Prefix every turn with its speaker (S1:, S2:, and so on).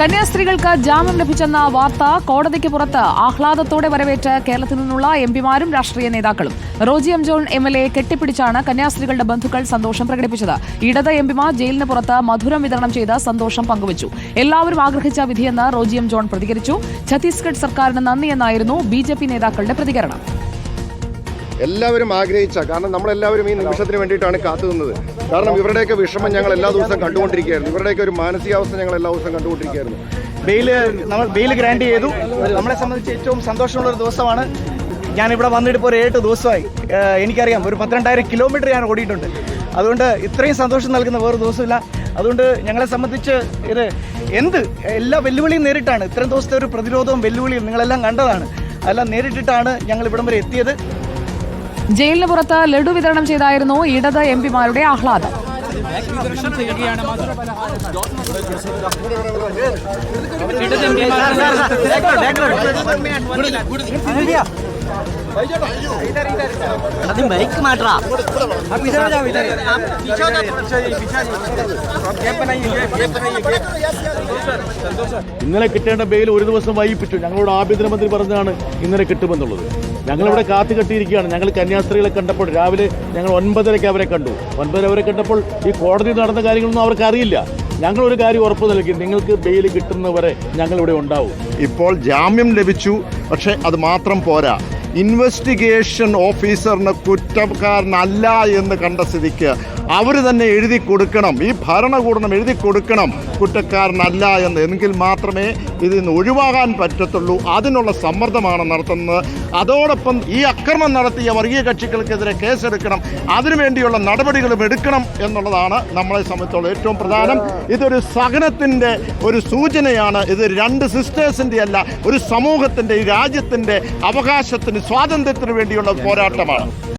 S1: കന്യാസ്ത്രീകൾക്ക് ജാമ്യം ലഭിച്ചെന്ന വാർത്ത കോടതിക്ക് പുറത്ത് ആഹ്ലാദത്തോടെ വരവേറ്റ് കേരളത്തിൽ നിന്നുള്ള എംപിമാരും രാഷ്ട്രീയ നേതാക്കളും. Roji M John M L A കെട്ടിപ്പിടിച്ചാണ് കന്യാസ്ത്രീകളുടെ ബന്ധുക്കൾ സന്തോഷം പ്രകടിപ്പിച്ചത്. ഇടത് എംപിമാർ ജയിലിന് പുറത്ത് മധുരം വിതരണം ചെയ്ത് സന്തോഷം പങ്കുവച്ചു. എല്ലാവരും ആഗ്രഹിച്ച വിധിയെന്ന് റോജി എം ജോൺ പ്രതികരിച്ചു. ഛത്തീസ്ഗഡ് സർക്കാരിന് നന്ദിയെന്നായിരുന്നു ബി നേതാക്കളുടെ പ്രതികരണം.
S2: എല്ലാവരും ആഗ്രഹിച്ച. കാരണം നമ്മളെല്ലാവരും ഈ നിമിഷത്തിന് വേണ്ടിയിട്ടാണ് കാത്തുനിന്നത് കാരണം ഇവരുടെയൊക്കെ വിഷമം ഞങ്ങൾ എല്ലാ ദിവസവും കണ്ടുകൊണ്ടിരിക്കുകയായിരുന്നു. ഇവരുടെയൊക്കെ ഒരു മാനസികാവസ്ഥ ഞങ്ങൾ എല്ലാ ദിവസവും കണ്ടുകൊണ്ടിരിക്കുകയായിരുന്നു.
S3: ബെയിൽ നമ്മൾ ബെയിൽ ഗ്രാൻഡ് ചെയ്തു. നമ്മളെ സംബന്ധിച്ച് ഏറ്റവും സന്തോഷമുള്ള ഒരു ദിവസമാണ്. ഞാൻ ഇവിടെ വന്നിട്ട് ഇപ്പോൾ ഒരു ഏഴ് ദിവസമായി. എനിക്കറിയാം ഒരു പന്ത്രണ്ടായിരം കിലോമീറ്റർ ഞാൻ ഓടിയിട്ടുണ്ട്. അതുകൊണ്ട് ഇത്രയും സന്തോഷം നൽകുന്ന വേറെ ദിവസമില്ല. അതുകൊണ്ട് ഞങ്ങളെ സംബന്ധിച്ച് ഇത് എന്ത്? എല്ലാ വെല്ലുവിളിയും നേരിട്ടാണ്. ഇത്രയും ദിവസത്തെ ഒരു പ്രതിരോധവും വെല്ലുവിളിയും നിങ്ങളെല്ലാം കണ്ടതാണ്. അതെല്ലാം നേരിട്ടിട്ടാണ് ഞങ്ങൾ ഇവിടം വരെ എത്തിയത്.
S1: ജയിലിന് പുറത്ത് ലഡു വിതരണം ചെയ്തായിരുന്നു ഇടത് എം പിമാരുടെ ആഹ്ലാദം.
S4: आदमी बाइक मार रहा आप इधर आ जाओ इधर
S5: ഇന്നലെ കിട്ടേണ്ട ബെയിൽ ഒരു ദിവസം വൈകിപ്പിച്ചു ഞങ്ങളോട് ആഭ്യന്തരമന്ത്രി പറഞ്ഞതാണ് ഇന്നലെ കിട്ടുമെന്നുള്ളത് ഞങ്ങളിവിടെ കാത്തു കെട്ടിയിരിക്കുകയാണ് ഞങ്ങൾ കന്യാസ്ത്രീകളെ കണ്ടപ്പോൾ രാവിലെ ഞങ്ങൾ ഒൻപതരയ്ക്ക് അവരെ കണ്ടു ഒൻപതര അവരെ കണ്ടപ്പോൾ ഈ കോടതി നടന്ന കാര്യങ്ങളൊന്നും അവർക്ക് അറിയില്ല ഞങ്ങളൊരു കാര്യം ഉറപ്പ് നൽകി നിങ്ങൾക്ക് ബെയിൽ കിട്ടുന്നവരെ ഞങ്ങളിവിടെ ഉണ്ടാവും
S2: ഇപ്പോൾ ജാമ്യം ലഭിച്ചു പക്ഷേ അത് മാത്രം പോരാ ഇൻവെസ്റ്റിഗേഷൻ ഓഫീസറിന് കുറ്റക്കാരനല്ല എന്ന് കണ്ട സ്ഥിതിക്ക് അവർ തന്നെ എഴുതി കൊടുക്കണം. ഈ ഭരണകൂടം എഴുതി കൊടുക്കണം കുറ്റക്കാരനല്ല എന്ന്. എങ്കിൽ മാത്രമേ ഇതിൽ നിന്ന് ഒഴിവാകാൻ പറ്റത്തുള്ളൂ. അതിനുള്ള സമ്മർദ്ദമാണ് നടത്തുന്നത്. അതോടൊപ്പം ഈ അക്രമം നടത്തിയ വർഗീയ കക്ഷികൾക്കെതിരെ കേസെടുക്കണം. അതിനുവേണ്ടിയുള്ള നടപടികളും എടുക്കണം എന്നുള്ളതാണ് നമ്മളെ സംബന്ധിച്ചുള്ള ഏറ്റവും പ്രധാനം. ഇതൊരു സഹനത്തിന്റെ ഒരു സൂചനയാണ്. ഇത് രണ്ട് സിസ്റ്റേഴ്സിന്റെ അല്ല ഒരു സമൂഹത്തിന്റെ ഈ രാജ്യത്തിന്റെ അവകാശത്തിന് സ്വാതന്ത്ര്യത്തിന് വേണ്ടിയുള്ള പോരാട്ടമാണ്.